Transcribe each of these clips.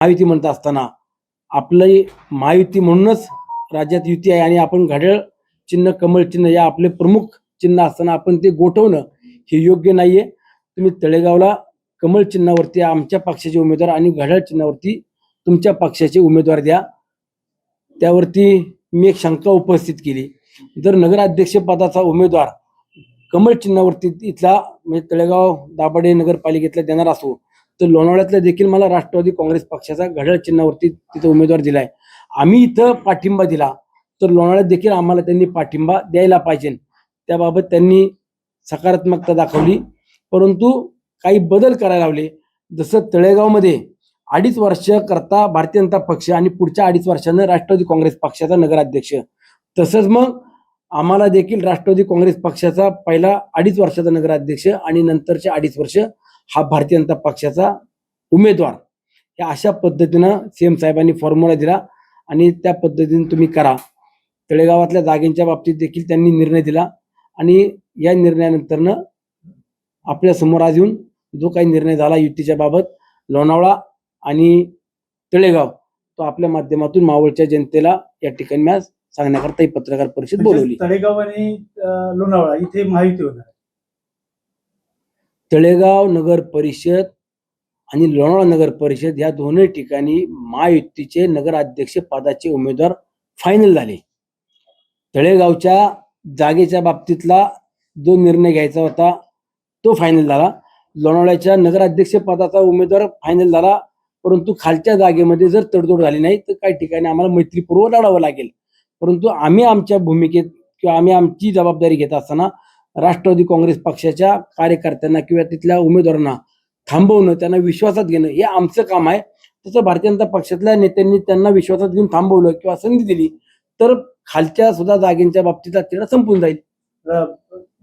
महायुती म्हणत असताना आपली महायुती म्हणूनच राज्यात युती आहे आणि आपण घड्याळ चिन्ह कमळ चिन्ह या आपले प्रमुख चिन्ह असताना आपण ते गोठवणं हे योग्य नाहीये. तुम्ही तळेगावला कमळ चिन्हावरती आमच्या पक्षाचे उमेदवार आणि घड्याळ चिन्हावरती तुमच्या पक्षाचे उमेदवार द्या. त्यावरती मी एक शंका उपस्थित केली. जर नगराध्यक्षपदाचा उमेदवार कमळ चिन्हावरती इथला म्हणजे तळेगाव दाभाडे नगरपालिकेतला देणार असो तर लोणावळ्यातल्या देखील मला राष्ट्रवादी काँग्रेस पक्षाचा घड्याळ चिन्हावरती तिथं उमेदवार दिलाय. आम्ही इथं पाठिंबा दिला तर लोणावळ्यात देखील आम्हाला त्यांनी पाठिंबा द्यायला पाहिजे. त्याबाबत त्यांनी सकारात्मकता दाखवली परंतु काही बदल करायला लावले. जसं तळेगावमध्ये अडीच वर्ष करता भारतीय जनता पक्ष आणि पुढच्या अडीच वर्षानं राष्ट्रवादी काँग्रेस पक्षाचा नगराध्यक्ष. तसंच मग आम्हाला देखील राष्ट्रवादी काँग्रेस पक्षाचा पहिला अडीच वर्षाचा नगराध्यक्ष आणि नंतरचे अडीच वर्ष हा भारतीय जनता पक्षाचा उमेदवार. या अशा पद्धतीनं सीएम साहेबांनी फॉर्म्युला दिला आणि त्या पद्धतीने तुम्ही करा. तळेगावातल्या जागेंच्या बाबतीत देखील त्यांनी निर्णय दिला आणि या निर्णयानंतरनं आपल्यासमोर आज येऊन जो काही निर्णय झाला युतीच्या बाबत लोणावळा आणि तळेगाव तो आपल्या माध्यमातून मावळच्या जनतेला या ठिकाणी सांगण्याकरता ही पत्रकार परिषद बोलवली. तळेगाव आणि लोणावळा इथे माहिती होणार. तळेगाव नगर परिषद आणि लोणावळा नगर परिषद या दोन्ही ठिकाणी महायुतीचे नगराध्यक्ष पदाचे उमेदवार फायनल झाले. तळेगावच्या जागेच्या बाबतीतला जो निर्णय घ्यायचा होता तो फायनल झाला. लोणावळ्याच्या नगराध्यक्ष पदाचा उमेदवार फायनल झाला परंतु खालच्या जागेमध्ये जर तडजोड झाली नाही तर काही ठिकाणी आम्हाला मैत्रीपूर्व लढावं लागेल. परंतु आम्ही आमच्या भूमिकेत किंवा आम्ही आमची जबाबदारी घेत असताना राष्ट्रवादी काँग्रेस पक्षाच्या कार्यकर्त्यांना किंवा तिथल्या उमेदवारांना थांबवणं त्यांना विश्वासात घेणं हे आमचं काम आहे. तसं भारतीय जनता पक्षातल्या नेत्यांनी त्यांना विश्वासात घेऊन थांबवलं किंवा संधी दिली तर खालच्या सुद्धा जागेंच्या बाबतीत तिला संपून जाईल.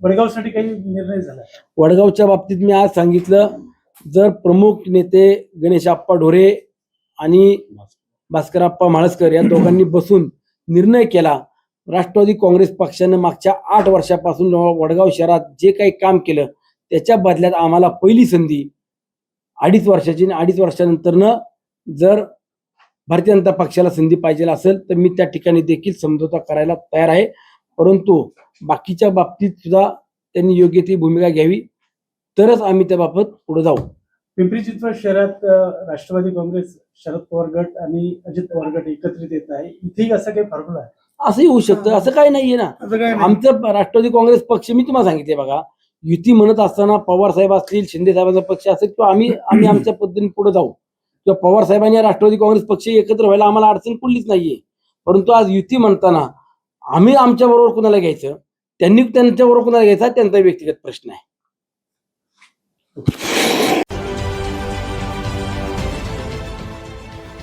वडगावसाठी काही निर्णय झाला? वडगावच्या बाबतीत मी आज सांगितलं जर प्रमुख नेते गणेश आप्पा ढोरे आणि भास्करप्पा म्हाळसकर या दोघांनी बसून निर्णय केला राष्ट्रवादी काँग्रेस पक्षानं मागच्या आठ वर्षापासून वडगाव शहरात जे काही काम केलं त्याच्या बदल्यात आम्हाला पहिली संधी अडीच वर्षाची आणि अडीच वर्षानंतरनं जर भारतीय जनता पक्षाला संधी पाहिजे असेल तर मी त्या ठिकाणी देखील समझोता करायला तयार आहे. परंतु बाकीच्या बाबतीत सुद्धा त्यांनी योग्य ती भूमिका घ्यावी. तरच आम्ही त्याबाबत पुढे जाऊ. पिंपरी चिंचवड शहरात राष्ट्रवादी काँग्रेस शरद पवार गट आणि अजित पवार गट एकत्रित येत आहे. इथेही असं काही फॉर्म्युला आहे? असंही होऊ शकतं. असं काही नाहीये ना. असं काय आमचं राष्ट्रवादी काँग्रेस पक्ष मी तुम्हाला सांगितले बघा. युती म्हणत असताना पवार साहेब असतील शिंदे साहेबांचा पक्ष असेल किंवा आम्ही आम्ही आमच्या पद्धतीने पुढे जाऊ. किंवा पवार साहेबांनी राष्ट्रवादी काँग्रेस पक्ष एकत्र व्हायला आम्हाला अडचण कुठलीच नाहीये. परंतु आज युती म्हणताना आम्ही आमच्या बरोबर कुणाला घ्यायचं? त्यांनी त्यांच्या बरोबर कुणाला घ्यायचा? हा त्यांचा व्यक्तिगत प्रश्न आहे.